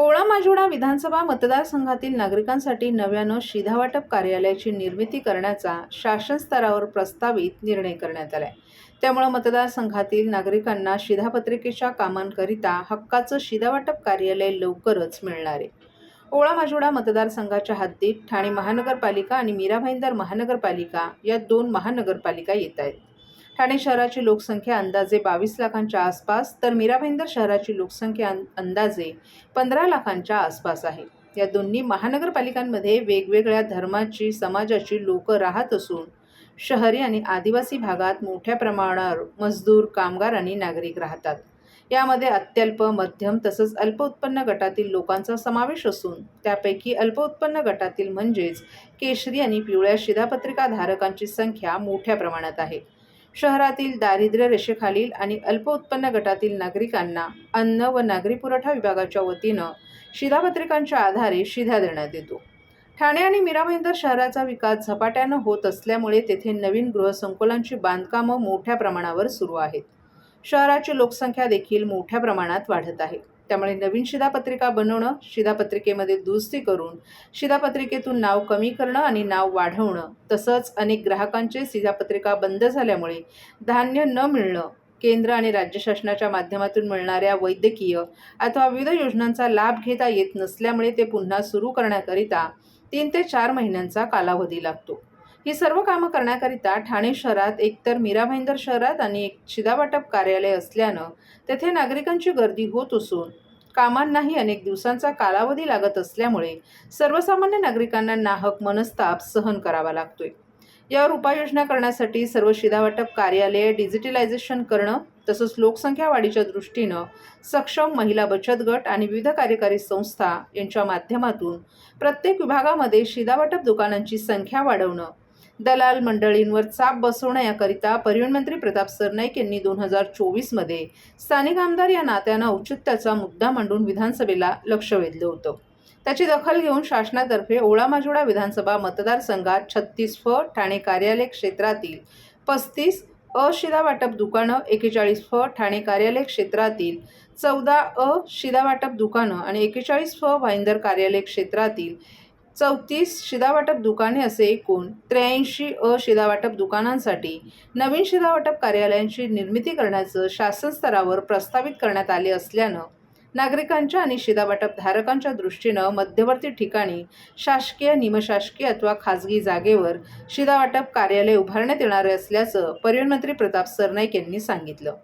ओळा माजुडा विधानसभा मतदारसंघातील नागरिकांसाठी नव्यानं शिधावाटप कार्यालयाची निर्मिती करण्याचा शासन स्तरावर प्रस्तावित निर्णय करण्यात आलाय. त्यामुळे मतदारसंघातील नागरिकांना शिधापत्रिकेच्या कामांकरिता हक्काचं शिधावाटप कार्यालय लवकरच मिळणार आहे. ओळा माजुडा मतदारसंघाच्या हद्दीत ठाणे महानगरपालिका आणि मीरा भाईंदर महानगरपालिका या दोन महानगरपालिका येत आहेत. ठाणे शहराची लोकसंख्या अंदाजे बावीस लाखांच्या आसपास तर मीरा भाईंदर शहराची लोकसंख्या अंदाजे पंधरा लाखांच्या आसपास आहे. या दोन्ही महानगरपालिकांमध्ये वेगवेगळ्या धर्माची समाजाची लोकं राहत असून शहरी आणि आदिवासी भागात मोठ्या प्रमाणावर मजदूर कामगार आणि नागरिक राहतात. यामध्ये अत्यल्प मध्यम तसंच अल्प उत्पन्न गटातील लोकांचा समावेश असून त्यापैकी अल्प उत्पन्न गटातील म्हणजेच केशरी आणि पिवळ्या शिधापत्रिका धारकांची संख्या मोठ्या प्रमाणात आहे. शहरातील दारिद्र्य रेषेखालील आणि अल्प उत्पन्न गटातील नागरिकांना अन्न व नागरी पुरवठा विभागाच्या वतीनं शिधापत्रिकांच्या आधारे शिधा देण्यात येतो. ठाणे आणि मीरा भाईंदर शहराचा विकास झपाट्यानं होत असल्यामुळे तेथे नवीन गृहसंकुलांची बांधकामं मोठ्या प्रमाणावर सुरू आहेत. शहराची लोकसंख्या देखील मोठ्या प्रमाणात वाढत आहे. त्यामुळे नवीन शिधापत्रिका बनवणं शिधापत्रिकेमध्ये दुरुस्ती करून शिधापत्रिकेतून नाव कमी करणं आणि नाव वाढवणं तसंच अनेक ग्राहकांचे शिधापत्रिका बंद झाल्यामुळे धान्य न मिळणं केंद्र आणि राज्य शासनाच्या माध्यमातून मिळणाऱ्या वैद्यकीय अथवा विविध योजनांचा लाभ घेता येत नसल्यामुळे ते पुन्हा सुरू करण्याकरिता तीन ते चार महिन्यांचा कालावधी लागतो. ही सर्व कामं करण्याकरिता ठाणे शहरात एकतर मीरा भाईंदर शहरात आणि एक शिधावाटप कार्यालय असल्यानं तेथे नागरिकांची गर्दी होत असून कामांनाही अनेक दिवसांचा कालावधी लागत असल्यामुळे सर्वसामान्य नागरिकांना नाहक मनस्ताप सहन करावा लागतोय. यावर उपाययोजना करण्यासाठी सर्व शिधावाटप कार्यालये डिजिटलायझेशन करणं तसंच लोकसंख्या वाढीच्या दृष्टीनं सक्षम महिला बचत गट आणि विविध कार्यकारी संस्था यांच्या माध्यमातून प्रत्येक विभागामध्ये शिधावाटप दुकानांची संख्या वाढवणं दलाल मंडळींवर चाप बसवण्याकरिता परिवहन मंत्री प्रताप सरनाईक यांनी दोन हजार चोवीसमध्ये स्थानिक आमदार या नात्यानं औचित्याचा मुद्दा मांडून विधानसभेला लक्ष वेधलं होतं. त्याची दखल घेऊन शासनातर्फे ओळा माजोडा विधानसभा मतदारसंघात छत्तीस फ ठाणे कार्यालय क्षेत्रातील पस्तीस अशिधा वाटप दुकानं एकेचाळीस फ ठाणे कार्यालय क्षेत्रातील चौदा अ शिधा वाटप दुकानं आणि एकेचाळीस फ भाईंदर कार्यालय क्षेत्रातील चौतीस शिधावाटप दुकाने असे एकूण त्र्याऐंशी अ शिधावाटप दुकानांसाठी नवीन शिधावाटप कार्यालयांची निर्मिती करण्याचं शासन स्तरावर प्रस्तावित करण्यात आले असल्यानं नागरिकांच्या आणि शिधावाटप धारकांच्या दृष्टीनं मध्यवर्ती ठिकाणी शासकीय निमशासकीय अथवा खाजगी जागेवर शिधावाटप कार्यालय उभारण्यात येणारे असल्याचं परिवहन मंत्री प्रताप सरनाईक यांनी सांगितलं.